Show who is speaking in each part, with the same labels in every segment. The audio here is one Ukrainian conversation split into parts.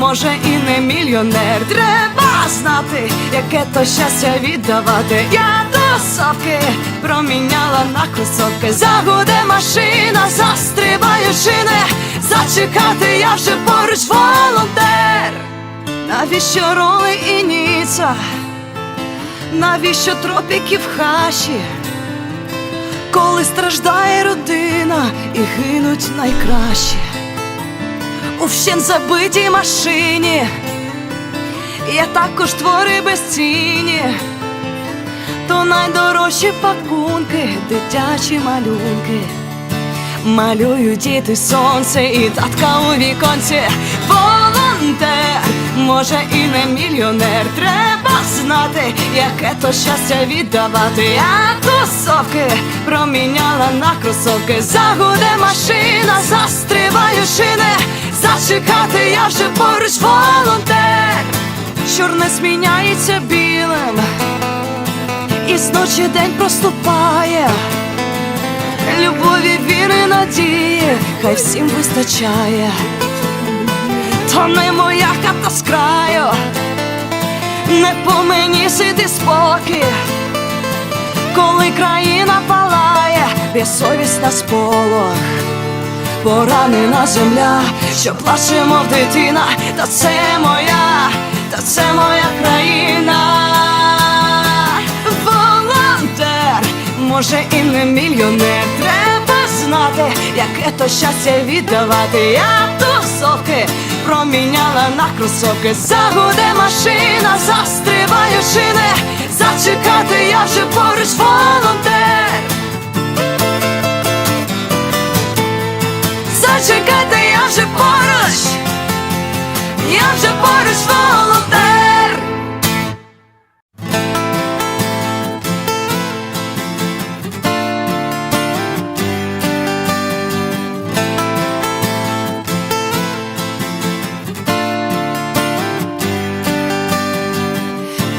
Speaker 1: Може і не мільйонер. Треба знати, яке то щастя віддавати. Я тусовки проміняла на кросовки. Загуде машина, застрибаю шини. Зачекати я вже поруч волонтер. Навіщо роли і ніца? Навіщо тропіки в хаші? Коли страждає родина і гинуть найкращі у вщен забитій машині, є також твори безцінні, то найдорожчі пакунки, дитячі малюнки. Малюють діти сонце і татка у віконці. Волонтер, може і не мільйонер. Треба знати, яке то щастя віддавати. Я тусовки проміняла на кросовки. Загуде машина, застрибаю шини. Зачекати я вже поруч волонтер. Чорне зміняється білим, і з ночі день проступає. Любові, віри, надії, хай всім вистачає, то не моя хата з краю, не по мені сиди спокій, коли країна палає, безсовість на сполох, поранена земля, що плаче, мов дитина, та це моя, та це моя країна. Волонтер, може і не мільйонер, треба знати, яке то щастя віддавати. Я тусовки проміняла на кросовки. Загуде машина, застрибаю шини. Зачекати я вже поруч волонтер. Я вже поруч волонтер.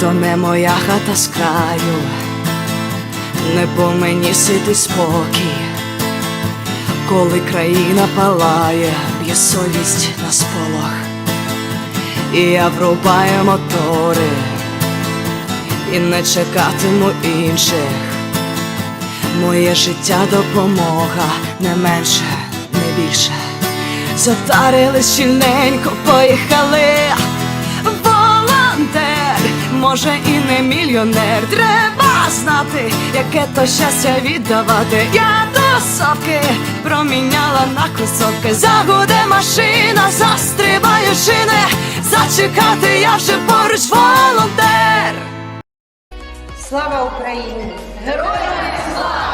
Speaker 1: то не моя хата з краю, не по мені сити спокій, коли країна палає, б'є совість на сполох, і я врубаю мотори, і не чекатиму інших. Моє життя допомога не менше, не більше. Затарили щільненько, поїхали. Волонтер, може і не мільйонер. Треба знати, яке то щастя віддавати. Я тусовки проміняла на кросовки. Загуде машина, застрибаю шини. Зачекати я вже поруч волонтер.
Speaker 2: Слава Україні! Героям слава!